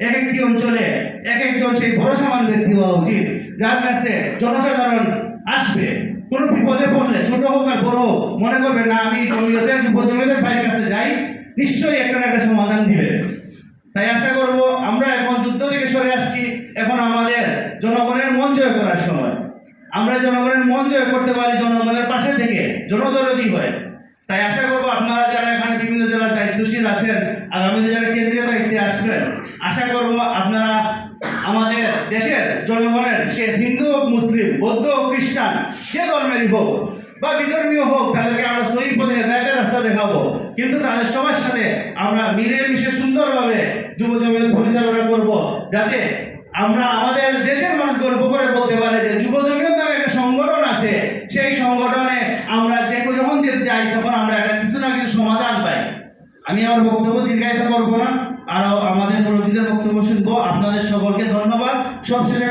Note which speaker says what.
Speaker 1: এক একটি অঞ্চলে এক একজন সেই ভরসামান ব্যক্তি হওয়া উচিত। যার কাছে জনসাধারণ আসবে, কোনো বিপদে পড়লে, ছোট হোক আর বড় হোক, মনে করবে, না, আমি জমিয়তের যুব জমিয়তের ভাইয়ের কাছে যাই, নিশ্চয়ই একটা না একটা সমাধান দিবে। তাই আশা করব, আমরা এখন যুদ্ধ থেকে সরে আসছি। এখন আমাদের জনগণের মন জয় করার সময়। আমরা জনগণের মন জয় করতে পারি, জনগণের পাশে থেকে, জনদরদি হয়। তাই আশা করব আপনারা যারা এখানে বিভিন্ন জেলার দায়িত্বশীল আছেন আগামীতে যারা কেন্দ্রীয় দায়িত্বে আসবেন। আশা করব আপনারা আমাদের দেশের জনগণের, সে হিন্দু হোক, মুসলিম, বৌদ্ধ হোক, খ্রিস্টান, যে ধর্মেরই হোক, বা বিধর্মীয় হোক, তাদেরকে আমরা সহি পথে হেদায়তের রাস্তা দেখাবো। কিন্তু তাদের সবার সাথে আমরা মিলে মিশে সুন্দরভাবে যুব জমিয়ত পরিচালনা করব, যাতে আমরা আমাদের দেশের মানুষ গর্ব করে বলতে পারে যে যুব জমিয়ত নামে একটা সংগঠন আছে। সেই সংগঠনে আমরা যে যখন যেতে যাই, তখন আমরা একটা কিছু না কিছু সমাধান পাই আমি আমার বক্তব্য দীর্ঘায়িত করব না। আরও আমাদের মুরব্বীদের বক্তব্য শুনব। আপনাদের সকলকে ধন্যবাদ। সবশেষে